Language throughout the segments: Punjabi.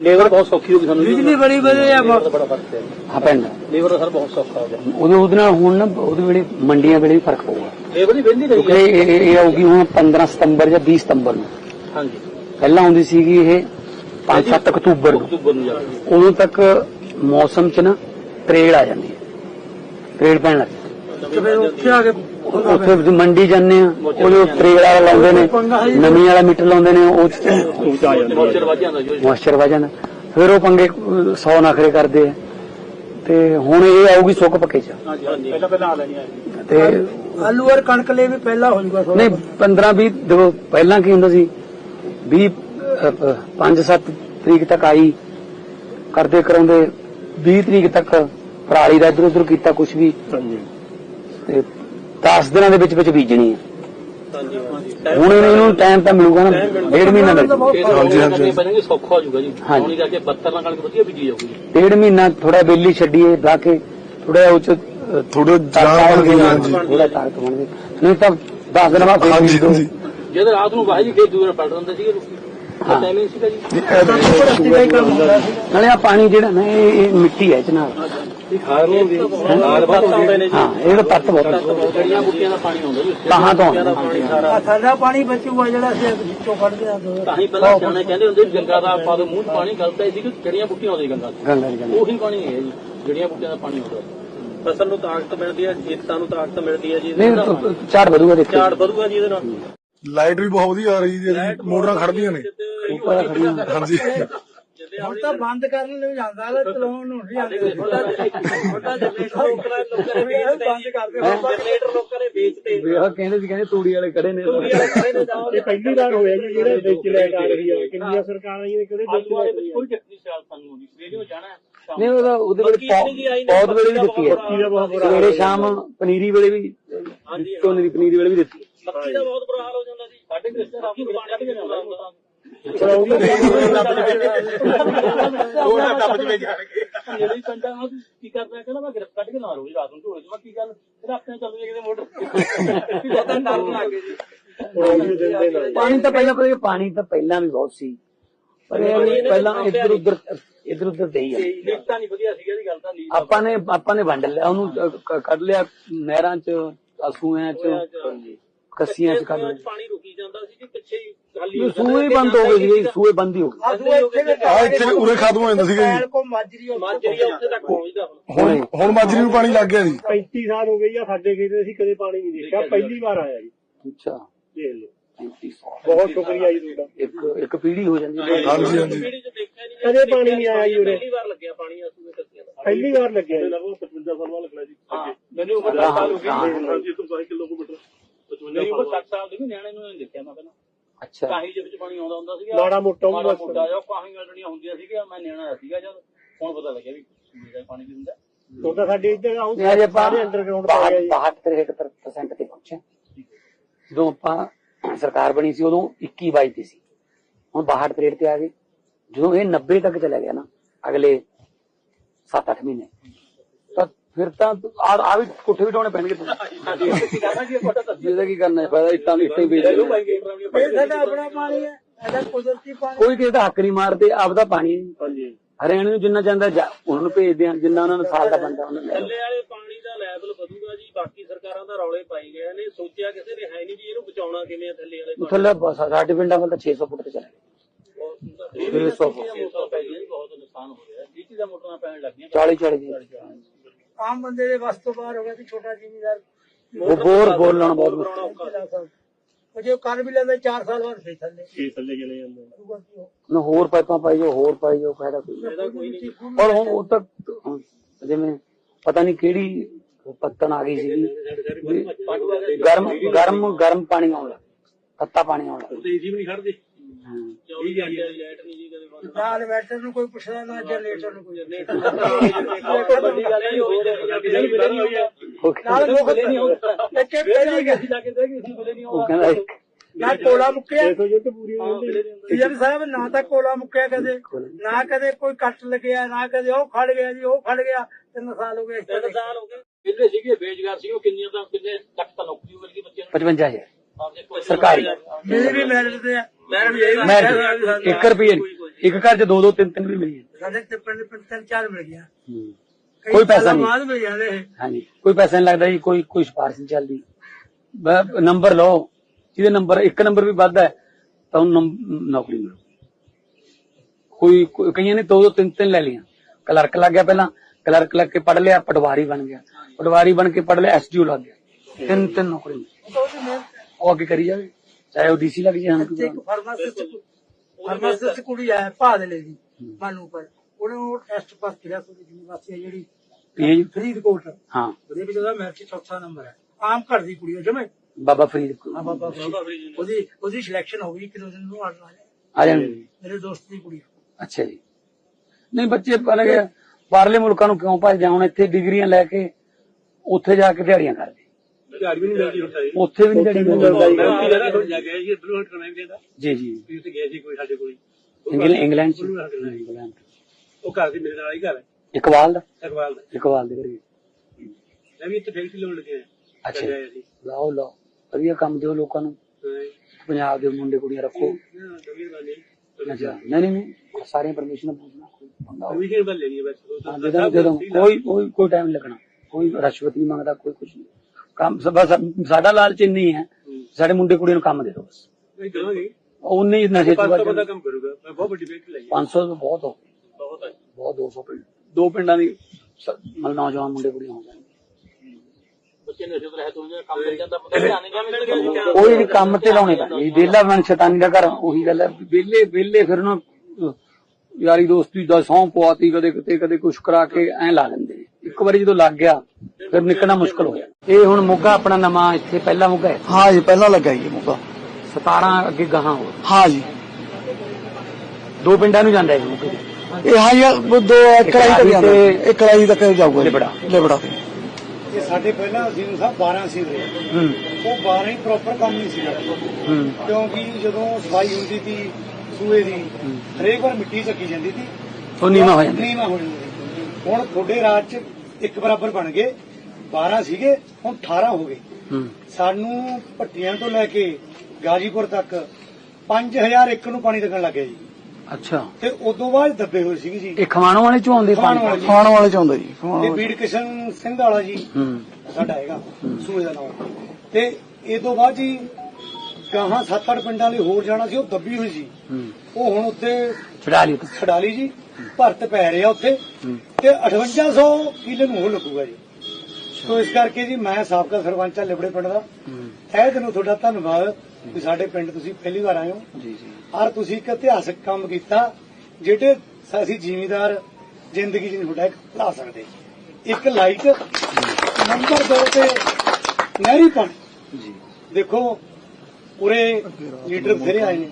ਲੇਬਰ ਬਹੁਤ ਸੌਖੀ ਹੋ ਗਈ ਸਾਨੂੰ ਬਿਜਲੀ ਬੜੀ ਵਧੀਆ ਦਾ ਬੜਾ ਫ਼ਰਕ ਹੈ ਹਾਂ ਪੈਂਦਾ ਲੇਬਰ ਦਾ ਸਰ ਬਹੁਤ ਸੌਖਾ ਹੋ ਗਿਆ। ਉਦੋਂ ਉਹਦੇ ਨਾਲ ਹੁਣ ਨਾ ਉਹਦੇ ਵੇਲੇ ਮੰਡੀਆਂ ਵੇਲੇ ਵੀ ਫ਼ਰਕ ਪਊਗਾ। ਲੇਬਰ ਦੀ ਵਹਿੰਦੀ ਰਹੀ ਕਿਉਂਕਿ ਇਹ ਇਹ- ਇਹ ਆਊਗੀ ਹੁਣ 15 ਸਤੰਬਰ ਜਾਂ 20 ਸਤੰਬਰ ਨੂੰ। ਹਾਂਜੀ। ਪਹਿਲਾਂ ਆਉਂਦੀ ਸੀਗੀ ਇਹ 5-7 ਅਕਤੂਬਰ ਨੂੰ। ਅਕਤੂਬਰ ਨੂੰ ਜਾ ਕੇ ਉਦੋਂ ਤੱਕ ਮੌਸਮ 'ਚ ਨਾ ਤਰੇੜ ਆ ਜਾਂਦੀ ਹੈ। ਤਰੇੜ ਪੈਣ ਲੱਗ ਜਾਂਦੀ ਤੇ ਫਿਰ ਉੱਥੇ ਆ ਕੇ ਹੈ। ਉੱਥੇ ਮੰਡੀ ਜਾਂਦੇ ਆ ਉਹਦੇ ਉਹ ਤਰੇੜ ਵਾਲਾ ਲਾਉਂਦੇ ਨੇ ਨਵੀਂ ਵਾਲਾ ਮੀਟਰ ਲਾਉਂਦੇ ਨੇ ਉਹ ਜੀ ਮੋਇਸਚਰ ਵਜਾ ਜਾਂਦਾ। ਫਿਰ ਉਹ ਪੰਗੇ 100 ਨਖਰੇ ਕਰਦੇ ਆ। ਤੇ ਹੁਣ ਇਹ ਆਊਗੀ ਸੁੱਕ ਪੱਕੇ 'ਚ। ਪਹਿਲਾਂ ਪਹਿਲਾਂ ਆ ਲੈਣੀ ਹੈ ਤੇ ਆਲੂ ਔਰ ਕਣਕ ਲਈ ਵੀ ਪਹਿਲਾਂ ਹੋ ਜਾਊਗਾ ਥੋੜ੍ਹਾ। ਨਹੀਂ 15 20 ਦੇਖੋ ਪਹਿਲਾਂ ਕੀ ਹੁੰਦਾ ਸੀ? 20 5 7 ਤਰੀਕ ਤੱਕ ਆਈ ਕਰਦੇ ਕਰਾਉਂਦੇ 20 ਤਰੀਕ ਤੱਕ ਪਰਾਲੀ ਦਾ ਇਧਰ ਉਧਰ ਕੀਤਾ ਕੁਝ ਵੀ। ਹਾਂਜੀ। ਤੇ 10 ਦਿਨਾਂ ਦੇ ਵਿੱਚ ਵਿੱਚ ਬੀਜਣੀ ਹੈ। ਹੁਣ ਇਹਨੂੰ ਟਾਈਮ ਤਾਂ ਮਿਲੂਗਾ ਨਾ ਡੇਢ ਮਹੀਨਾ ਜੂ। ਹਾਂਜੀ ਹਾਂਜੀ। ਸੌਖਾ ਹੋ ਜਾਊਗਾ ਜੀ। ਹਾਂਜੀ। ਸੋਣੀ ਕਰਕੇ 72 ਨਾਲ ਕਣਕ ਵਧੀਆ ਬੀਜੀ ਜਾਊਗੀ ਡੇਢ ਮਹੀਨਾ ਥੋੜਾ ਬੇਲੀ ਛੱਡੀਏ ਲਾ ਕੇ ਥੋੜਾ ਉਹ ਥੋੜਾ ਜਾਨ ਬਣ ਗਈ ਹਾਂਜੀ। ਥੋੜਾ ਤਾਕਤ ਬਣ ਗਈ ਨਹੀਂ ਤਾਂ 10 ਦਿਨਾਂ ਬਾਅਦ ਫੇਰ ਜਦ ਰਾਤ ਨੂੰ ਵਾਹੀ ਖੇਤ ਦੂਰ ਪੜ ਦਿੰਦੇ ਹਾਂ। ਟਾਈਮਿੰਗ ਸੀਗਾ ਜੀ। ਸੀ ਨਾਲੇ ਆ ਪਾਣੀ ਜਿਹੜਾ ਨਾ ਇਹ ਇਹ ਮਿੱਟੀ ਹੈ ਇਹ ਚ ਨਾਲ। ਇਹ ਖਾਰ ਨੂੰ ਵੀ ਨਾਲ ਬਾਤ ਆਉਂਦੇ ਨੇ ਜੀ। ਹਾਂ ਇਹ ਤਾਂ ਤੱਤ ਬਹੁਤ ਹੈ। ਜੜੀਆਂ ਬੂਟੀਆਂ ਦਾ ਪਾਣੀ ਆਉਂਦਾ ਜੀ। ਕਹਾਂ ਤੋਂ ਆਉਂਦਾ? ਦਾ ਪਾਣੀ ਸਾਰਾ। ਆ ਸਾਡਾ ਪਾਣੀ ਬਚੂਗਾ ਜਿਹੜਾ ਅਸੀਂ ਵਿੱਚੋਂ ਕੱਢਦੇ ਆ ਤਾਂ ਹੀ ਪਹਿਲਾਂ ਸਿਆਣੇ ਕਹਿੰਦੇ ਹੁੰਦੇ ਸੀ, ਗੰਗਾ ਦਾ ਪਾ ਦੋ ਮੂੰਹ 'ਚ ਪਾਣੀ ਗਲਤ ਹੈ ਸੀ ਕਿ ਜੜੀਆਂ ਬੂਟੀਆਂ ਆਉਂਦੀਆਂ ਗੰਗਾ 'ਚ। ਗੰਗਾ ਦੀ ਗੰਗਾ। ਉਹੀ ਪਾਣੀ ਹੈ ਜੀ ਜੜੀਆਂ ਬੂਟੀਆਂ ਦਾ ਪਾਣੀ ਆਉਂਦਾ ਫਸਲ ਨੂੰ ਤਾਕਤ ਮਿਲਦੀ ਹੈ ਜੀਤਾਂ ਨੂੰ ਤਾਕਤ ਮਿਲਦੀ ਹੈ ਜੀ ਝਾੜ ਵਧੂਗਾ ਦੇਖੋ ਝਾੜ ਵਧੂਗਾ ਜੀ ਇਹਦੇ ਨਾਲ। ਲਾਈਟ ਵੀ ਬਹੁਤ ਵਧੀਆ ਆ ਰਹੀ ਜੀ ਮੋਟਰਾਂ ਖੜਦੀਆਂ ਨੇ ਹਾਂਜੀ। ਹੁਣ ਤਾਂ ਬੰਦ ਕਰਨ ਨੂੰ ਜਾਂਦਾ ਲੈ ਚਲਾਉਣ ਨੂੰ ਨਹੀਂ ਜਾਂਦੇ। ਛੋਟਾ ਜਨਰੇਟਰ ਲੋਕਾਂ ਲੋਕਾਂ ਨੇ ਬੰਦ ਕਰ ਦਿਓ ਜਨਰੇਟਰ ਲੋਕਾਂ ਨੇ ਵੇਚਤੇ ਵੇਖ ਕਹਿੰਦੇ ਸੀ ਕਹਿੰਦੇ ਤੂੜੀ ਵਾਲੇ ਖੜੇ ਨੇ। ਇਹ ਪਹਿਲੀ ਵਾਰ ਹੋਇਆ ਜੀ ਜਿਹੜਾ ਵਿੱਚ ਲੈ ਕੇ ਆ ਰਹੀ ਹੈ ਕਿੰਨੀਆਂ ਸਰਕਾਰਾਂ ਜੀ ਨੇ ਕਿਹੜੇ ਵਿੱਚ ਲੈ ਕੋਈ ਚੱਕਰੀ ਸਾਨੂੰ ਜਾਣਾ ਨਹੀਂ ਉਹਦਾ ਉਹਦੇ ਵੇਲੇ ਪੌਦ ਵੇਲੇ ਵੀ ਦਿੱਤੀ ਹੈ। ਸਵੇਰੇ ਸ਼ਾਮ ਪਨੀਰੀ ਵੇਲੇ ਵੀ ਝੋਨੇ ਦੀ ਪਨੀਰੀ ਵੇਲੇ ਵੀ ਦਿੱਤੀ। ਮੱਕੀ ਦਾ ਬਹੁਤ ਬੁਰਾ ਹਾਲ ਹੋ ਜਾਂਦਾ ਸੀ। ਸਾਡੇ ਰਿਸ਼ਤੇਦਾਰ ਆਪਣੀ ਪਾਣੀ ਕੱਢ ਕੇ ਉਹ ਟੱਪ ਜਿਵੇਂ ਜਾਣਗੇ ਜਿਹੜੀ ਪਿੰਡਾਂ ਨੂੰ ਕੀ ਕਰਦਾ ਕਹਿੰਦਾ ਮੈਂ ਗ੍ਰਿਫ ਕੱਢ ਕੇ ਨਾ ਰੋਜ਼ ਰਾਤ ਨੂੰ ਢੋਲੇ ਚ। ਮੈਂ ਕੀ ਗੱਲ? ਫਿਰ ਆਪਣੇ ਚੱਲ ਜੇ ਕਿਤੇ ਮੋਟਰ ਪਤਾ ਡਰ ਲੱਗ ਗਈ ਪਾਣੀ ਤਾਂ ਪਹਿਲਾਂ ਪਰ ਪਾਣੀ ਤਾਂ ਪਹਿਲਾਂ ਵੀ ਬਹੁਤ ਸੀ। ਪਰ ਇਹ ਪਹਿਲਾਂ ਇੱਧਰ ਉੱਧਰ ਇੱਧਰ ਉੱਧਰ ਦੇ ਹੀ ਆ ਲਿਫਟਾਂ ਨਹੀਂ ਵਧੀਆ ਸੀਗਾ ਦੀ ਗੱਲ ਤਾਂ ਨਹੀਂ। ਆਪਾਂ ਨੇ ਆਪਾਂ ਨੇ ਵੰਡ ਲਿਆ ਉਹਨੂੰ ਕੱਢ ਲਿਆ ਨਹਿਰਾਂ ਚ ਅਸੂਆਂ ਚ ਕੱਸੀਆਂ ਚ ਕੱਢ ਲਿਆ। ਪਾਣੀ ਰੁਕੀ ਜਾਂਦਾ ਸੀ ਕਿ ਪਿੱਛੇ ਹੀ ਸੂਏ ਬੰਦ ਹੋ ਗਏ ਸੀ ਸੂਏ ਬੰਦ ਹੀ ਹੋ ਗਏ। ਆ ਇੱਥੇ। ਵੀ ਉਰੇ ਖਤਮ ਹੋ ਜਾਂਦਾ ਸੀਗਾ ਜੀ। ਪੈਰ ਕੋ ਮਾਜਰੀ ਉੱਥੇ ਮਾਜਰੀ ਆ ਉੱਥੇ ਤੱਕ ਪਹੁੰਚਦਾ ਹੁਣ। ਮਾਜਰੀ ਨੂੰ ਪਾਣੀ ਲੱਗ ਗਿਆ ਜੀ। 35 ਸਾਲ ਹੋ ਗਏ ਆ ਸਾਡੇ ਖੇਤ ਅਸੀਂ ਕਦੇ ਪਾਣੀ ਨਹੀਂ ਦੇਖਿਆ। ਪਹਿਲੀ ਵਾਰ ਆਇਆ ਜੀ। ਅੱਛਾ। ਦੇਖ ਲਓ। 35 ਸਾਲ। ਬਹੁਤ ਸ਼ੁਕਰੀਆ ਜੀ ਤੁਹਾਡਾ। ਇੱਕ ਇੱਕ ਪੀੜ੍ਹੀ ਹੋ ਜਾਂਦੀ ਹੈ। ਹਾਂਜੀ ਹਾਂਜੀ। ਪੀੜੀ ਚ ਦੇਖਿਆ ਨਹੀਂ ਕਦੇ ਪਾਣੀ ਨਹੀਂ ਆਇਆ ਜੀ ਉਰੇ। ਪਹਿਲੀ ਵਾਰ ਲੱਗਿਆ ਪਾਣੀ ਅਸੂਏ ਕੱਸੀਆਂ ਦਾ ਪਹਿਲੀ ਵਾਰ ਲੱਗਿਆ ਜੀ। ਲਗਭਗ 55 ਸਾਲ ਬਾਅਦ ਲੱਗਣਾ ਜੀ। ਮੈਨੂੰ ਉਮਰ 10 ਸਾਲ ਹੋ ਗਈ ਹਾਂਜੀ ਤੋਂ 100 ਕਿਲੋਮੀਟਰ। 55 ਮੇਰੀ ਉਮਰ 60 ਸਾਲ ਦੀ ਵੀ ਨਿਆਣੇ ਨੂੰ ਨਹੀਂ ਦੇਖਿਆ ਮੈਂ ਪਹਿਲਾਂ। ਅੱਛਾ। ਕਾਹੀ ਦੇ ਵਿੱਚ ਪਾਣੀ ਆਉਂਦਾ ਹੁੰਦਾ ਸੀਗਾ। ਮਾੜਾ ਮੋਟਾ ਮਾੜਾ ਬਸ। ਮੋਟਾ ਜਿਹਾ ਕਾਹੀ ਗੱਲਣੀਆਂ ਹੁੰਦੀਆਂ ਸੀਗੀਆਂ ਮੈਂ ਨਿਆਣਾ ਸੀਗਾ ਜਦ ਹੁਣ ਪਤਾ ਲੱਗਿਆ ਵੀ ਦਾ ਪਾਣੀ ਵੀ ਹੁੰਦਾ ਹੁਣ ਤਾਂ ਸਾਡੇ ਇੱਧਰ ਆਉਂ ਨਹੀਂ ਅਜੇ ਆਪਾਂ ਸਾਰੇ ਅੰਡਰਗਰਾਉਂਡ ਪਾ ਗਿਆ ਜੀ। 62 ਤੇ ਪਹੁੰਚੇ। ਜਦੋਂ ਆਪਾਂ ਸਰਕਾਰ ਬਣੀ ਸੀ ਉਦੋਂ 21 22 ਤੇ ਸੀ। ਹੁਣ 62 ਤਰੇੜ ਤੇ ਆ ਗਏ। ਜਦੋਂ ਇਹ 90 ਤੱਕ ਚਲਾ ਗਿਆ ਨਾ ਅਗਲੇ 7-8 ਮਹੀਨੇ। ਫਿਰ ਤਾਂ ਆ ਆ ਵੀ ਕੋਠੇ ਵੀ ਢਾਉਣੇ ਪੈਣਗੇ ਤੁਹਾਨੂੰ ਜਿਹਦਾ ਕੀ ਕਰਨਾ ਹੈ ਫਾਇਦਾ ਇੱਟਾਂ ਇੱਟਾਂ ਹੀ ਵੇਚ ਸਾਡਾ ਆਪਣਾ ਪਾਣੀ ਹੈ ਇਹਦਾ ਕੁਦਰਤੀ ਪਾਣੀ। ਕੋਈ ਕਿਸੇ ਦਾ ਹੱਕ ਨਹੀਂ ਮਾਰਦੇ ਆਪਦਾ ਪਾਣੀ ਹੈ। ਹਾਂਜੀ। ਹਰਿਆਣੇ ਨੂੰ ਜਿੰਨਾ ਚਾਹੁੰਦਾ ਜਾ- ਉਹਨਾਂ ਨੂੰ ਭੇਜਦੇ ਆ ਜਿੰਨਾ ਉਹਨਾਂ ਨੂੰ ਸਾਲ ਦਾ ਬੰਦਾ ਉਹਨਾਂ ਨੂੰ। ਥੱਲੇ ਵਾਲੇ ਪਾਣੀ ਦਾ ਲੈਵਲ ਵਧੂਗਾ ਜੀ ਬਾਕੀ ਸਰਕਾਰਾਂ ਦਾ ਰੌਲੇ ਪਾਈ ਗਏ ਨੇ। ਸੋਚਿਆ ਕਿਸੇ ਨੇ ਹੈ ਨਹੀਂ ਵੀ ਇਹਨੂੰ ਬਚਾਉਣਾ ਕਿਵੇਂ ਆ ਥੱਲੇ ਵਾਲੇ ਉਹ ਥੱਲੇ ਬਸ ਸਾਡੇ ਪਿੰਡਾਂ ਵੱਲ ਤਾਂ 600 ਫੁੱਟ ਤੇ ਚਲਾ ਗਿਆ ਇਹ ਸੌ ਮੋਟਰ ਪੈ ਗਈਆਂ ਜੀ ਬਹੁਤ ਨੁਕਸਾਨ ਹੋ ਰਿਹਾ ਡੀਟੀ ਦਾ ਮੋਟਰਾਂ ਪੈਣ ਲੱਗੀਆਂ। 40 40 ਦੀ ਆਮ ਬੰਦੇ ਦੇ ਵਸ ਤੋਂ ਬਾਹਰ ਹੋ ਗਿਆ ਤੇ ਛੋਟਾ ਜ਼ਿਮੀਦਾਰ। ਉਹ ਬੋਰ ਲਾਉਣਾ ਬਹੁਤ ਮੁਸ਼ਕਿਲ ਉਹ ਜੇ ਕਰ ਵੀ ਲੈਂਦਾ 4 ਸਾਲ ਬਾਅਦ ਫੇਰ ਥੱਲੇ। ਇਹ ਥੱਲੇ ਚਲੇ ਜਾਂਦੇ ਨੇ। ਕੀ ਹੋਰ ਪਾਈਪਾਂ ਪਾਈ ਜਾਓ ਹੋਰ ਪਾਈ ਜਾਓ ਫਾਇਦਾ ਕੋਈ ਨਹੀਂ। ਹੁਣ ਉਹ ਤੱਕ ਜਿਵੇਂ ਪਤਾ ਨਹੀਂ ਕਿਹੜੀ ਪੱਤਨ ਆ ਗਈ ਸੀ ਗਰਮ ਗਰਮ ਗਰਮ ਪਾਣੀ ਆਉਣ ਲੱਗਾ ਤੱਤਾ ਪਾਣੀ ਆਉਣ ਲੱਗਾ ਤੇਜ਼ੀ ਵੀ ਨਹੀਂ ਖੜਦੀ ਹਾਂ। 24 ਘੰਟੇ ਦੀ ਲਾਈਟ ਨਹੀਂ ਜੀ ਕਦੇ ਬੰਦ ਨਾ ਇਨਵਰਟਰ ਨੂੰ ਕੋਈ ਪੁੱਛਦਾ ਨਾ ਜਨਰੇਟਰ ਨੂੰ ਕੋਈ ਕੋਈ ਵੱਡੀ ਗੱਲ ਨਹੀਂ ਹੋ ਰਹੀ ਬਿਜਲੀ ਬਿਲੇ ਨਹੀਂ ਹੋਇਆ ਉਹ ਨਾਲ ਕਹਿੰਦਾ- ਮੁੱਖ ਬਿਲੇ ਨਹੀਂ ਹੁੰਦਾ ਇੱਕ ਇੱਕ ਪਹਿਲੀ ਗੱਲ ਜਾ ਕੇ ਦੇਖ ਇਸ ਬਿਲੇ ਨਹੀਂ ਉਹ ਹੋਇਆ ਕਹਿੰਦਾ ਇੱਕ ਨਾ ਕੋਲਾ ਮੁੱਕਿਆ। 600 ਯੂਨਿਟ ਪੂਰੀ ਹੋ ਜਾਂਦੀ। ਸੀਐਮ ਸਾਹਿਬ ਨਾ ਤਾਂ ਕੋਲਾ ਮੁੱਕਿਆ ਕਦੇ ਨਾ ਕਦੇ ਕੋਈ ਕੱਟ ਲੱਗਿਆ ਨਾ ਕਦੇ ਉਹ ਖੜ ਗਿਆ ਜੀ ਉਹ ਖੜ ਗਿਆ ਤਿੰਨ ਸਾਲ ਹੋ ਗਏ ਤਿੰਨ ਸਾਲ ਹੋ ਗਏ। ਕਿੰਨੇ ਸੀਗੇ ਬੇਜਗਾਰ ਸੀ ਉਹ ਕਿੰਨੀਆਂ ਤਾਂ ਕਿੰਨੇ ਤੱਕ ਤਾਂ ਨੌਕਰੀ ਮਿਲ ਗਈ ਬੱਚਿਆਂ 55000 ਨੂੰ ਸਰਕਾਰੀ। ਬਿਜਲੀ ਵੀ ਮੈਰਿਟ ਤੇ ਆ। ਮੈਂ ਵੀ ਇਹ ਮੈਂ 1 ਰੁਪਏ ਇੱਕ ਘਰ 'ਚ ਦੋ ਦੋ ਤਿੰਨ ਤਿੰਨ ਵੀ ਮਿਲ ਸਾਡੇ ਤੇ ਪਿੰਡ ਪਿੰਡ ਤਿੰਨ ਚਾਰ ਮਿਲ ਗਿਆ। ਕਈ ਪੈਸਾ ਨਹੀਂ। ਹਾਂਜੀ। ਕੋਈ ਪੈਸਾ ਨਹੀਂ ਲੱਗਦਾ ਜੀ ਕੋਈ ਕੋਈ ਸਿਫਾਰਿਸ਼ ਨਹੀਂ ਚੱਲਦੀ। ਨੰਬਰ ਲਓ। ਜਿਹਦੇ ਨੰਬਰ ਇੱਕ ਨੰਬਰ ਵੀ ਵੱਧ ਹੈ ਤਾਂ ਉਹਨੂੰ ਨੌਕਰੀ ਮਿਲੂ। ਕੋਈ ਕੋਈ- ਕਈਆਂ ਨੇ ਦੋ ਦੋ ਤਿੰਨ ਤਿੰਨ ਲੈ ਲਈਆਂ। ਕਲਰਕ ਲੱਗ ਗਿਆ ਪਹਿਲਾਂ। ਕਲਰਕ ਲੱਗ ਕੇ ਪੜ ਲਿਆ ਪਟਵਾਰੀ ਬਣ ਗਿਆ। ਪਟਵਾਰੀ ਬਣ ਕੇ ਪੜ ਲਿਆ ਐਸਡੀਓ ਲੱਗ ਗਿਆ। ਤਿੰਨ ਤਿੰਨ ਨੌਕਰੀ ਉਹ ਅੱਗੇ ਕਰੀ ਜਾਵੇ। ਚਾਹੇ ਉਹ ਡੀਸੀ ਲੱਗ ਹਾਂ ਇੱਥੇ ਇੱਕ ਫਾਰਮਾਸਿਸਟ ਫਾਰਮਾਸਿਸਟ ਕੁੜੀ ਹੈ ਭਾਦਲੇ ਦੀ ਮਾਨੂ ਪਰ ਉਹਨੇ ਉਹ ਟੈਸਟ ਪਾਸ ਕਰਿਆ ਕੋਈ ਯੂਨੀਵਰਸਿਟੀ ਹੈ ਜਿਹੜੀ। ਇਹ ਫਰੀਦਕੋਟ। ਹਾਂ। ਉਹਦੇ ਵਿੱਚ ਉਹਦਾ ਮੈਰਿਟ ਚੌਥਾ ਨੰਬਰ ਹੈ। ਆਮ ਘਰ ਦੀ ਕੁੜੀ ਹੈ ਜਮੇ ਬਾਬਾ ਫਰੀਦ ਹਾਂ ਬਾਬਾ ਫਰੀਦ। ਉਹਦੀ ਉਹਦੀ ਸਿਲੈਕਸ਼ਨ ਹੋ ਗਈ ਕਿ ਦੋ ਦਿਨ ਨੂੰ ਆਣ ਲਾ ਆ ਜਾਣਗੇ ਮੇਰੇ ਦੋਸਤ ਦੀ ਕੁੜੀ। ਅੱਛਾ ਜੀ। ਨਹੀਂ ਬੱਚੇ ਪਰ ਬਾਹਰਲੇ ਮੁਲਕਾਂ ਨੂੰ ਕਿਉਂ ਭੱਜਦੇ ਆ? ਹੁਣ ਇੱਥੇ ਡਿਗਰੀਆਂ ਲੈ ਕੇ ਉੱਥੇ ਜਾ ਕੇ ਦਿਹਾੜੀਆਂ ਕਰਦੇ ਝਾੜ ਵੀ ਨਹੀਂ ਮਿਲਦੀ। ਹੁੰਦਾ ਜੀ ਉੱਥੇ ਵੀ ਨਹੀਂ ਮਿਲਦੀ। ਮੈਂ ਉੱਥੇ ਜਗ੍ਹਾ ਤੋਂ ਜਾ ਕੇ ਆਇਆ ਜੀ ਬਲੂ ਹਟ ਕਰਵਾਇਆ ਗਿਆ ਜੀ ਜੀ। ਉੱਥੇ ਗਏ ਸੀ ਕੋਈ ਸਾਡੇ ਕੋਲ ਇੰਗਲੈਂਡ ਇੰਗਲੈਂਡ ਚ। ਇੰਗਲੈਂਡ ਉਹ ਘਰ ਦੀ ਮੇਰੇ ਨਾਲ ਹੀ ਘਰ ਹੈ। ਇਕਬਾਲ ਦਾ? ਅਕਵਾਲ ਦਾ। ਇਕਬਾਲ ਦੇ ਘਰੇ ਮੈਂ ਵੀ ਇੱਥੇ ਫੈਕਟਰੀ ਲਾਉਣ ਲੱਗਿਆ। ਅੱਛਾ। ਲਾਓ ਲਾਓ। ਵਧੀਆ ਕੰਮ ਦਿਓ ਲੋਕਾਂ ਨੂੰ। ਪੰਜਾਬ ਦੇ ਮੁੰਡੇ ਕੁੜੀਆਂ ਰੱਖੋ। ਅੱਛਾ। ਨਹੀਂ ਨਹੀਂ ਸਾਰੀਆਂ ਪਰਮਿਸ਼ਨ ਪੁੱਛਣਾ। ਕੋਈ ਬੰਦਾ ਹੋਵੇ। ਪਰਮਿਸ਼ਨ ਬਲ ਲੈਣੀ ਹੈ ਬਸ ਹਾਂ, ਜਦੋਂ ਜਦੋਂ ਕੋਈ ਕੋਈ ਕੋਈ ਟਾਈਮ ਲੱਗਣਾ। ਕੋਈ ਰਸ਼ਵਤ ਨਹੀਂ ਮੰਗਦਾ ਕੋਈ ਕੁਝ ਨਹੀਂ ਕੰਮ ਬਸ ਸਾਡਾ ਲਾਲਚ ਇੰਨੀ ਹੈ ਸਾਡੇ ਮੁੰਡੇ ਕੁੜੀਆਂ ਨੂੰ ਕੰਮ ਦੇ ਦਿਓ ਬਸ। ਨਹੀਂ ਕਰਾਂਗੇ ਉਨੇ ਹੀ ਨਸ਼ੇ ਬੰਦਾ ਜਾਂਦੇ। ਕੰਮ ਕਰੂਗਾ। ਮੈਂ ਬਹੁਤ ਵੱਡੀ ਫੈਕਟਰੀ ਲਾਈ ਹੈ। 500 ਤੋਂ ਬਹੁਤ ਹੋ। ਬਹੁਤ ਹੈ। ਬਹੁਤ 200 ਪਿੰਡ ਦੋ ਪਿੰਡਾਂ ਦੀ ਨੌਜਵਾਨ ਮੁੰਡੇ ਕੁੜੀਆਂ ਹੋ ਜਾਣਗੇ ਤੋਂ ਨਹੀਂ ਕੋਈ ਵੀ ਕੰਮ ਤੇ ਲਾਉਣੇ ਪੈਂਦੇ ਵਿਹਲਾ ਬਣ ਸ਼ੈਤਾਨੀ ਦਾ ਘਰ ਉਹੀ ਗੱਲ ਹੈ। ਵਿਹਲੇ ਵਿਹਲੇ ਫਿਰ ਨਾ ਯਾਰੀ ਦੋਸਤੀ ਦਾ ਸੌਂ ਪਵਾਤੀ ਕਦੇ ਕਿਤੇ ਕਦੇ ਕੁਛ ਕਰਾ ਕੇ ਐ ਲਾ ਲੈਂਦੇ ਨੇ। ਇੱਕ ਵਾਰੀ ਜਦੋਂ ਲੱਗ ਗਿਆ ਫਿਰ ਨਿਕਲਣਾ ਮੁਸ਼ਕਲ ਹੋ ਜਾਂਦਾ ਇਹ ਹੁਣ ਮੋਗਾ ਆਪਣਾ ਨਵਾਂ ਇੱਥੇ ਪਹਿਲਾ ਮੋਗਾ ਹੈ? ਹਾਂ ਜੀ ਪਹਿਲਾਂ ਲੱਗਾ ਜੀ ਮੁੱਗਾ। 17 ਅੱਗੇ ਗਾਹਾਂ ਹੋਰ। ਹਾਂ ਜੀ। ਦੋ ਪਿੰਡਾਂ ਨੂੰ ਜਾਂਦਾ ਹੈ ਮੋਗੇ। ਇਹ ਹਾਂ ਜੀ ਉਹ ਦੋ ਕੜਾਈ ਤੱਕ ਜਾਂਦਾ। ਇੱਕ ਕੜਾਈ ਤੱਕ ਜਾਊਗਾ। ਲਿਬੜਾ। ਲਿਬੜਾ। ਇਹ ਸਾਡੇ ਪਹਿਲਾਂ ਅਸੀਮ ਸਾਹਿਬ 12 ਸੀ ਰਹੇ। ਹੂੰ। ਉਹ 12 ਹੀ ਪ੍ਰੋਪਰ ਕੰਮ ਨਹੀਂ ਸੀਗਾ। ਹੂੰ। ਕਿਉਂਕਿ ਜਦੋਂ ਸਫ਼ਾਈ ਹੁੰਦੀ ਸੀ ਸੂਏ ਦੀ ਹਰੇਕ ਵਾਰ ਮਿੱਟੀ ਚੱਕੀ ਜਾਂਦੀ ਸੀ। ਉਹ ਨੀਵਾਂ ਹੋ ਜਾਂਦਾ। ਨੀਵਾਂ ਹੋ ਜਾਂਦਾ ਸੀ। ਹੁਣ ਤੁਹਾਡੇ ਰਾਜ ਚ ਇੱਕ ਬਰਾਬਰ ਬਣ ਗਏ 12 ਸੀਗੇ ਹੁਣ 18 ਹੋ ਗਏ। ਸਾਨੂੰ ਭੱਟੀਆਂ ਤੋਂ ਲੈ ਕੇ ਗਾਜੀਪੁਰ ਤੱਕ 5000 ਏਕੜ ਨੂੰ ਪਾਣੀ ਲੱਗਣ ਲੱਗਿਆ ਜੀ। ਅੱਛਾ। ਤੇ ਉਦੋਂ ਬਾਅਦ ਦੱਬੇ ਹੋਏ ਸੀਗੇ ਜੀ। ਇਹ ਖਵਾਣੋਂ ਵਾਲੇ ਚੋਂ ਆਉਂਦੇ ਪਾਣੀ। ਖਾਣ ਵਾਲੇ ਚ ਆਉਂਦਾ ਜੀ ਤੇ ਬੀੜ ਕਿਸ਼ਨ ਸਿੰਘ ਵਾਲਾ ਜੀ ਹੂੰ। ਸਾਡਾ ਹੈਗਾ ਸੂਏ ਦਾ ਨਾਮ। ਤੇ ਇਹ ਤੋਂ ਬਾਅਦ ਜੀ ਗਾਹਾਂ ਸੱਤ ਅੱਠ ਪਿੰਡਾਂ ਲਈ ਹੋਰ ਜਾਣਾ ਸੀ ਉਹ ਦੱਬੀ ਹੋਈ ਸੀ। ਉਹ ਹੁਣ ਉੱਤੇ ਛਡਾ ਲਈ ਜੀ ਭਰਤ ਪੈ ਰਿਹਾ ਉੱਥੇ। ਤੇ 5800 ਕਿੱਲੇ ਨੂੰ ਲੱਗੂਗਾ ਜੀ। ਸੋ ਇਸ ਕਰਕੇ ਜੀ ਮੈਂ ਸਾਬਕਾ ਸਰਪੰਚ ਆ ਲਿਬੜੇ ਪਿੰਡ ਦਾ। ਇਹ ਦਿਨੋਂ ਤੁਹਾਡਾ ਧੰਨਵਾਦ ਕਿ ਸਾਡੇ ਪਿੰਡ ਤੁਸੀਂ ਪਹਿਲੀ ਵਾਰ ਆਏ ਹੋ। ਜੀ ਜੀ। ਔਰ ਤੁਸੀਂ ਇੱਕ ਇਤਿਹਾਸਕ ਕੰਮ ਕੀਤਾ ਜਿਹੜੇ ਅਸੀਂ ਜ਼ਿਮੀਦਾਰ ਜ਼ਿੰਦਗੀ ਤੁਹਾਡਾ ਇੱਕ ਲਾ ਸਕਦੇ। ਇੱਕ ਲਾਈਟ ਨੰਬਰ ਦੋ ਤੇ ਨਹਿਰੀ ਪਾਣੀ। ਜੀ। ਦੇਖੋ ਪੂਰੇ ਲੀਡਰ ਬਥੇਰੇ ਆਏ ਨੇ।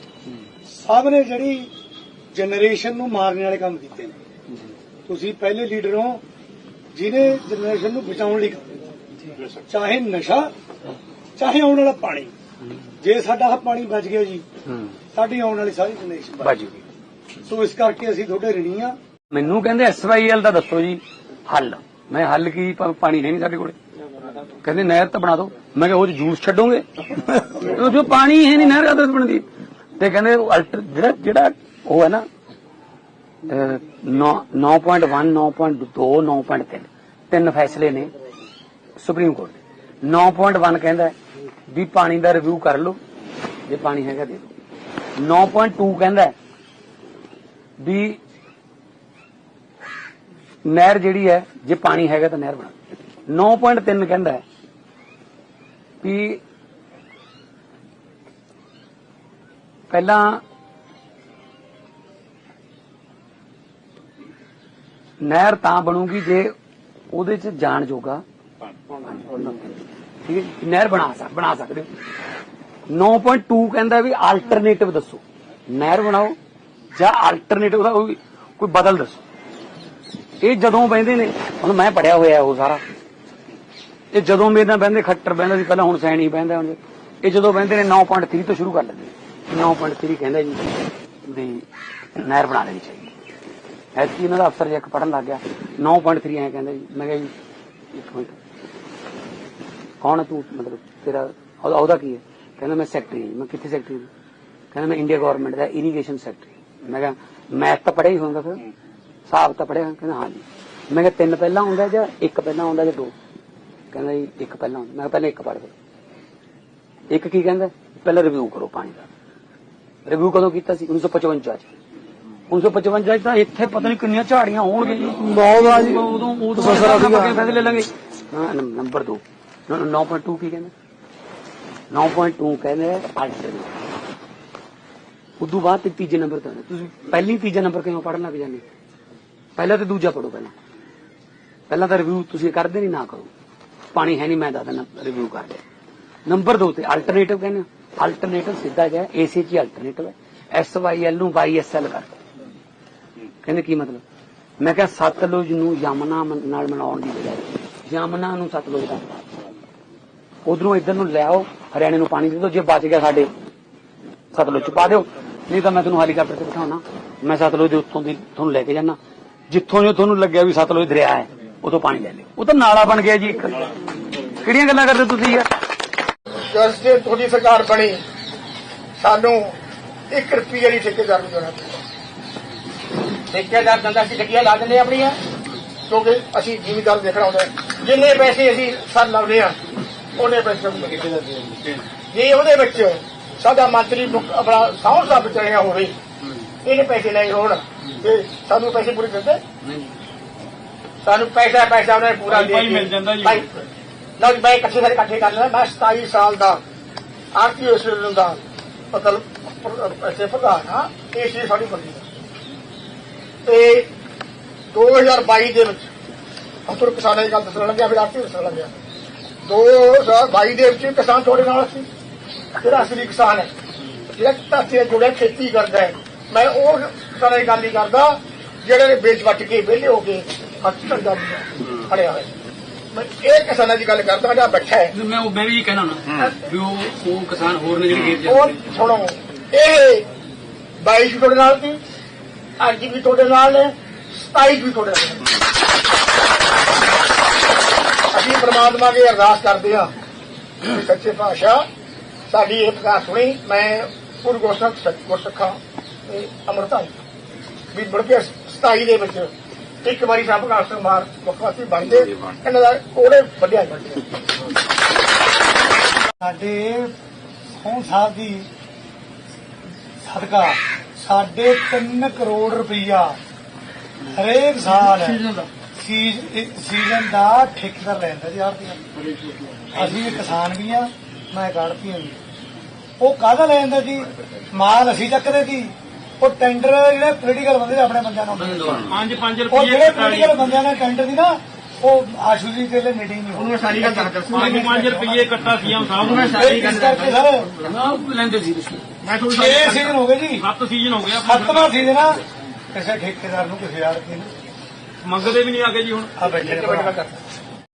ਸਭ ਨੇ ਜਿਹੜੀ ਜਨਰੇਸ਼ਨ ਨੂੰ ਮਾਰਨ ਵਾਲੇ ਕੰਮ ਕੀਤੇ ਨੇ। ਤੁਸੀਂ ਪਹਿਲੇ ਲੀਡਰ ਹੋ ਜਿਹਨੇ ਜਨਰੇਸ਼ਨ ਨੂੰ ਬਚਾਉਣ ਲਈ ਕੰਮ। ਚਾਹੇ ਨਸ਼ਾ ਚਾਹੇ ਆਉਣ ਵਾਲਾ ਪਾਣੀ। ਜੇ ਸਾਡਾ ਆਹ ਪਾਣੀ ਬਚ ਗਿਆ ਜੀ ਸਾਡੀ ਆਉਣ ਵਾਲੀ ਸਾਰੀ ਜਨਰੇਸ਼ਨ ਬਚ ਬਾਜੂ ਸੋ ਇਸ ਕਰਕੇ ਅਸੀਂ ਤੁਹਾਡੇ ਰਣੀ ਆ ਮੈਨੂੰ ਕਹਿੰਦੇ ਐਸਵਾਈਐਲ ਦਾ ਦੱਸੋ ਜੀ ਹੱਲ। ਮੈਂ ਹੱਲ ਕੀ ਪਾਣੀ ਹੈ ਨਹੀਂ ਸਾਡੇ ਕੋਲੇ। ਕਹਿੰਦੇ ਨਹਿਰ ਤਾਂ ਬਣਾ ਦਿਓ ਮੈਂ ਕਿਹਾ ਉਹ 'ਚ ਜੂਸ ਛੱਡੋਗੇ? ਉਹ ਜੋ ਪਾਣੀ ਹੈ ਨਹੀਂ ਨਹਿਰ ਕਾਹਦੇ ਬਣਦੀ? ਤੇ ਕਹਿੰਦੇ ਅਲਟਰ ਜਿਹੜਾ ਜਿਹੜਾ ਉਹ ਹੈ ਨਾ ਅਹ, ਨੌ- 9.1 9.2 9.3 ਤਿੰਨ ਫੈਸਲੇ ਨੇ ਸੁਪਰੀਮ ਕੋਰਟ ਦੇ। 9.1 ਕਹਿੰਦਾ ਵੀ ਪਾਣੀ ਦਾ ਰਿਵਿਊ ਕਰ ਲਓ ਜੇ ਪਾਣੀ ਹੈਗਾ ਦੇ ਦਿਓ। 9.2 ਕਹਿੰਦਾ ਵੀ ਨਹਿਰ ਜਿਹੜੀ ਹੈ ਜੇ ਪਾਣੀ ਹੈਗਾ ਤਾਂ ਨਹਿਰ ਬਣਾ 9.3 ਕਹਿੰਦਾ ਹੈ ਵੀ ਪਹਿਲਾਂ ਨਹਿਰ ਤਾਂ ਬਣੂਗੀ ਜੇ ਉਹਦੇ ਚ ਜਾਣ ਜੋਗਾ ਠੀਕ ਹੈ ਨਹਿਰ ਬਣਾ ਸਕ, ਬਣਾ ਸਕਦੇ ਹੋ। 9.2 ਕਹਿੰਦਾ ਵੀ ਆਲਟਰਨੇਟਿਵ ਦੱਸੋ। ਨਹਿਰ ਬਣਾਓ ਜਾਂ ਆਲਟਰਨੇਟਿਵ ਦਾ ਕੋਈ ਕੋਈ ਬਦਲ ਦੱਸੋ। ਇਹ ਜਦੋਂ ਬਹਿੰਦੇ ਨੇ ਹੁਣ ਮੈਂ ਪੜਿਆ ਹੋਇਆ ਉਹ ਸਾਰਾ। ਇਹ ਜਦੋਂ ਮੇਰੇ ਨਾਲ ਬਹਿੰਦੇ, ਖੱਟਰ ਬਹਿੰਦਾ ਸੀ, ਪਹਿਲਾਂ ਹੁਣ ਸੈਣੀ ਬਹਿੰਦਾ ਹੁਣ। ਇਹ ਜਦੋਂ ਬਹਿੰਦੇ ਨੇ 9.3 ਤੋਂ ਸ਼ੁਰੂ ਕਰ ਲੈਂਦੇ। 9.3 ਕਹਿੰਦਾ ਜੀ, ਵੀ ਨਹਿਰ ਬਣਾ ਲੈਣੀ ਚਾਹੀਦੀ। ਐਤਕੀ ਇਹਨਾਂ ਦਾ ਅਫਸਰ ਜੇ ਇੱਕ ਪੜਨ ਲੱਗ ਗਿਆ। 9.3 ਐ ਕਹਿੰਦਾ ਜੀ, ਮੈਂ ਕਿਹਾ ਜੀ, ਇੱਕ ਮਿੰਟ। ਕੌਣ ਤੂੰ? ਮਤਲਬ ਤੇਰਾ, ਉਹਦਾ ਕੀ ਹੈ? ਕਹਿੰਦਾ ਮੈਂ ਸੈਕਟਰੀ ਹਾਂ ਜੀ। ਮੈਂ ਕਿੱਥੇ ਸੈਕਟਰੀ ਕਹਿੰਦਾ ਮੈਂ ਇੰਡੀਆ ਗਵਰਨਮੈਂਟ ਦਾ ਇਰੀਗੇਸ਼ਨ ਸੈਕਟਰੀ ਮੈਂ ਕਿਹਾ, ਮੈਥ ਤਾਂ ਪੜਿਆ ਹੀ ਹੋਊਗਾ ਫਿਰ। ਹਿਸਾਬ ਤਾਂ ਪੜ੍ਹਿਆ। ਕਹਿੰਦਾ, ਹਾਂ ਜੀ। ਮੈਂ ਕਿਹਾ, ਤਿੰਨ ਪਹਿਲਾਂ ਹੁੰਦਾ ਜਾਂ ਇੱਕ ਪਹਿਲਾਂ ਹੁੰਦਾ ਜਾਂ ਦੋ? ਕਹਿੰਦਾ ਜੀ ਇੱਕ ਪਹਿਲਾਂ ਮੈਂ ਪਹਿਲਾਂ ਇੱਕ ਪੜ੍ਹ ਫਿਰ। ਇੱਕ ਕੀ ਕਹਿੰਦਾ? ਪਹਿਲਾਂ ਰਿਵਿਊ ਕਰੋ ਪਾਣੀ ਦਾ। ਰਿਵਿਊ ਕਦੋਂ ਕੀਤਾ ਸੀ? 1955 ਚ। 1955 ਚ ਤਾਂ ਇੱਥੇ ਪਤਾ ਨਹੀਂ ਕਿੰਨੀਆਂ ਝਾੜੀਆਂ ਹੋਣਗੀਆਂ ਜੀ। ਬਹੁਤ ਆ ਜੀ। ਉਦੋਂ ਉਦੋਂ ਫੈਸਲੇ ਲਾਂਗੇ। ਨੰਬਰ 2 9.2 ਕੀ ਕਹਿੰਦਾ? 9.2 ਕਹਿੰਦੇ ਅਲਟਰਨੇਟ ਉਦੋਂ ਬਾਅਦ ਤੇ ਤੀਜੇ ਨੰਬਰ ਤੇ। ਤੁਸੀਂ ਪਹਿਲੀ ਤੀਜਾ ਨੰਬਰ ਕਿਉਂ ਪੜਨ ਲੱਗ ਜਾਂਦੇ? ਪਹਿਲਾਂ ਤੇ ਦੂਜਾ ਪੜੋ ਪਹਿਲਾਂ। ਪਹਿਲਾਂ ਤਾਂ ਰਿਵਿਊ ਤੁਸੀਂ ਕਰਦੇ ਨਹੀਂ ਨਾ ਕਰੋ। ਪਾਣੀ ਹੈ ਨਹੀਂ, ਮੈਂ ਦੱਸਦਾ ਰਿਵਿਊ ਕਰ ਲਿਆ ਨੰਬਰ 2 ਤੇ ਅਲਟਰਨੇਟਿਵ ਕਹਿੰਦੇ ਅਲਟਰਨੇਟਿਵ ਸਿੱਧਾ ਜਿਹਾ ਏਸੀ ਚ ਅਲਟਰਨੇਟਿਵ ਹੈ। ਐਸ ਵਾਈ ਐਲ ਨੂੰ ਵਾਈ ਐਸ ਐਲ ਕਰ। ਕਹਿੰਦੇ ਕੀ ਮਤਲਬ? ਮੈਂ ਕਿਹਾ ਸਤਲੁਜ ਨੂੰ ਯਮਨਾ ਨਾਲ ਮਿਲਾਉਣ ਦੀ ਬਜਾਏ, ਯਮਨਾ ਨੂੰ ਸਤਲੁਜ ਦਾ। ਉਧਰੋਂ ਇੱਧਰ ਨੂੰ ਲੈ ਆਓ, ਹਰਿਆਣੇ ਨੂੰ ਪਾਣੀ ਦੇ ਦਿਓ, ਜੇ ਬਚ ਗਿਆ ਸਾਡੇ, ਸਤਲੁਜ ਚ ਪਾ ਦਿਓ। ਨਹੀਂ ਤਾਂ ਮੈਂ ਤੁਹਾਨੂੰ ਹੈਲੀਕਾਪਟਰ ਤੇ ਬਿਠਾਉਣਾ। ਮੈਂ ਸਤਲੁਜ ਦੇ ਉੱਤੋਂ ਦੀ, ਤੁਹਾਨੂੰ ਲੈ ਕੇ ਜਾਣਾ ਜਿੱਥੋਂ ਜੋ ਤੁਹਾਨੂੰ ਲੱਗਿਆ ਵੀ ਸਤਲੁਜ ਦਰਿਆ ਹੈ। ਉਦੋਂ ਪਾਣੀ ਲੈ ਲਿਓ। ਉਹ ਤਾਂ ਨਾਲਾ ਬਣ ਗਿਆ ਜੀ ਇੱਕ। ਕਿਹੜੀਆਂ ਗੱਲਾਂ ਕਰਦੇ ਤੁਸੀਂ ਯਾਰ? ਜਦ ਸੇ ਤੁਹਾਡੀ ਸਰਕਾਰ ਬਣੀ ਸਾਨੂੰ 1 ਰੁਪਈਏ ਦੀ ਠੇਕੇਦਾਰ ਨੂੰ ਦੇਣਾ ਠੇਕੇਦਾਰ ਦੰਦਾ ਸੀ ਠੱਗੀਆਂ ਲਾ ਦਿੰਦੇ ਆਪਣੀਆਂ। ਕਿਉਂਕਿ ਅਸੀਂ ਜ਼ਿਮੀਦਾਰ ਦੇਖਣਾ ਹੁੰਦਾ ਹੈ। ਜਿੰਨੇ ਪੈਸੇ ਅਸੀਂ ਸਰ ਲਾਉਂਦੇ ਆ ਉਹਨੇ ਪੈਸੇ ਸਾਨੂੰ ਠੇਕੇਦਾਰ ਦੇ ਦਿੰਦੇ। ਜੇ ਉਹਦੇ ਵਿੱਚ ਸਾਡਾ ਮੰਤਰੀ ਮੁੱਖ ਆਪਣਾ ਸਾਹਰ ਸਾਹਿਬ ਚੜਿਆ ਹੋਵੇ ਇਹਨੇ ਪੈਸੇ ਲਏ ਹੋਣ ਤੇ ਸਾਨੂੰ ਪੈਸੇ ਪੂਰੇ ਦਿੰਦੇ? ਸਾਨੂੰ ਪੈਸਾ ਪੈਸਾ ਉਹਨੇ ਪੂਰਾ ਦੇ ਭਾਈ ਮਿਲ ਜਾਂਦਾ ਜੀ। ਭਾਈ, ਲਓ ਜੀ ਮੈਂ ਇਕੱਠੇ ਸਾਰੇ ਇਕੱਠੇ ਕਰ ਲੈਣਾ ਮੈਂ 27 ਸਾਲ ਦਾ ਆਰਟੀ ਆਸਟ੍ਰੇਲੀਆ ਦਾ ਮਤਲਬ ਐਸੇ ਪ੍ਰਧਾਨ ਹਾਂ ਇਹ ਚੀਜ਼ ਸਾਡੀ ਹੈ। ਤੇ 2022 ਦੇ ਵਿੱਚ ਤੁਹਾਨੂੰ ਕਿਸਾਨਾਂ ਦੀ ਗੱਲ ਦੱਸਣ ਲੱਗਿਆ ਫਿਰ ਆਰਟੀ ਦੱਸਣ ਲੱਗਿਆ। 2022 ਦੇ ਵਿੱਚ ਕਿਸਾਨ ਤੁਹਾਡੇ ਨਾਲ ਸੀ? ਜਿਹੜਾ ਅਸਲੀ ਕਿਸਾਨ ਹੈ ਜਿਹੜਾ ਧਰਤੀ ਨਾਲ ਜੁੜਿਆ ਖੇਤੀ ਕਰਦਾ ਹੈ। ਮੈਂ ਉਹ ਕਿਸਾਨਾਂ ਦੀ ਗੱਲ ਨਹੀਂ ਕਰਦਾ ਜਿਹੜੇ ਨੇ ਵੇਚ ਵੱਟ ਕੇ ਵਿਹਲੇ ਹੋ ਕੇ ਹੱਥ ਧੰਦਾ ਖੜਿਆ ਹੋਇਆ। ਮੈਂ ਇਹ ਕਿਸਾਨਾਂ ਦੀ ਗੱਲ ਕਰਦਾ ਜਿਹੜਾ ਬੈਠਾ ਹੈ। ਮੈਂ ਉਹ ਮੈਂ ਵੀ ਕਹਿਣਾ ਨਾ ਵੀ ਉਹ ਉਹ ਕਿਸਾਨ ਹੋਰ ਨੇ ਜਿਹੜੇ ਉਹ ਸੁਣੋ ਇਹ 22 ਵੀ ਤੁਹਾਡੇ ਨਾਲ ਸੀ ਅੱਜ ਵੀ ਤੁਹਾਡੇ ਨਾਲ ਨੇ 27 ਵੀ ਤੁਹਾਡੇ ਨਾਲ। ਅਸੀਂ ਪ੍ਰਮਾਤਮਾ ਅੱਗੇ ਅਰਦਾਸ ਕਰਦੇ ਕਿ ਸੱਚੇ ਪਾਤਸ਼ਾਹ ਸਾਡੀ ਇਹ ਪੁਕਾਰ ਸੁਣੀ ਮੈਂ ਗੁਰੂ ਗੋਸਖ ਗੁਰਸਖਾਂ ਤੇ ਅਮਰਤਾਈ ਵੀ ਮੁੜ ਕੇ 27 ਦੇ ਵਿੱਚ ਇੱਕ ਵਾਰੀ ਸਾਹਿਬ ਪ੍ਰਕਾਸ਼ ਸਿੰਘ ਮਾਰ ਮੁਖਵਾਸੀ ਬਣਦੇ, ਇਹਨਾਂ ਦਾ ਕੋੜੇ ਵੱਡਿਆ ਸਾਡੇ ਸੌਂ ਸਾਹਿਬ ਦੀ ਸਦਕਾ ਸਾਡੇ 3 ਕਰੋੜ ਰੁਪਈਆ ਹਰੇਕ ਸਾਲ ਸੀਜ਼ਨ ਦਾ ਠੇਕੇਦਾਰ ਲੈਂਦਾ ਜੀ ਆਰਤੀਆਂ ਅਸੀਂ ਕਿਸਾਨ ਵੀ ਆ, ਮੈਂ ਗੜਤੀਆਂ ਵੀ ਉਹ ਕਾਹਦਾ ਲੈਂਦਾ ਜੀ? ਮਾਲ ਅਸੀਂ ਚੱਕਦੇ ਸੀ। ਉਹ ਟੈਂਡਰ ਜਿਹੜੇ ਪੋਲੀਟੀਕਲ ਬੰਦੇ ਨੇ ਆਪਣੇ ਬੰਦਿਆਂ ਨੂੰ 5-5 ਉਹ ਰੁਪਏ ਜਿਹੜੇ ਪੋਲੀਟੀਕਲ ਬੰਦਿਆਂ ਨੇ ਟੈਂਡਰ ਦੀ ਨਾ ਉਹ ਆਸ਼ੂ ਜੀ ਦੇ ਲਈ ਮੀਟਿੰਗ ਨਹੀਂ ਹੋਣੀ ਸਾਰੀ ਗੱਲ ਦੱਸ 5 ਰੁਪਏ ਕੱਟਾ ਸੀਐਮ ਸਾਹਿਬ ਨੂੰ ਇਹ ਇਸ ਕਰਕੇ ਸਰ ਨਾ ਲੈਂਦੇ ਸੀ ਮੈਂ ਤੁਹਾਨੂੰ ਛੇ ਸੀਜ਼ਨ ਹੋ ਗਏ ਜੀ। 7 ਸੀਜ਼ਨ ਹੋ ਗਿਆ ਸੱਤਵਾਂ ਸੀਜ਼ਨ ਆ। ਕਿਸੇ ਠੇਕੇਦਾਰ ਨੂੰ ਕਿਸੇ ਯਾਰ ਕੇ ਮੰਗਦੇ ਵੀ ਨਹੀਂ ਆਗੇ ਜੀ ਹੁਣ। ਆ ਬੈਠੇ। ਮੈਂ ਕਰਦਾ।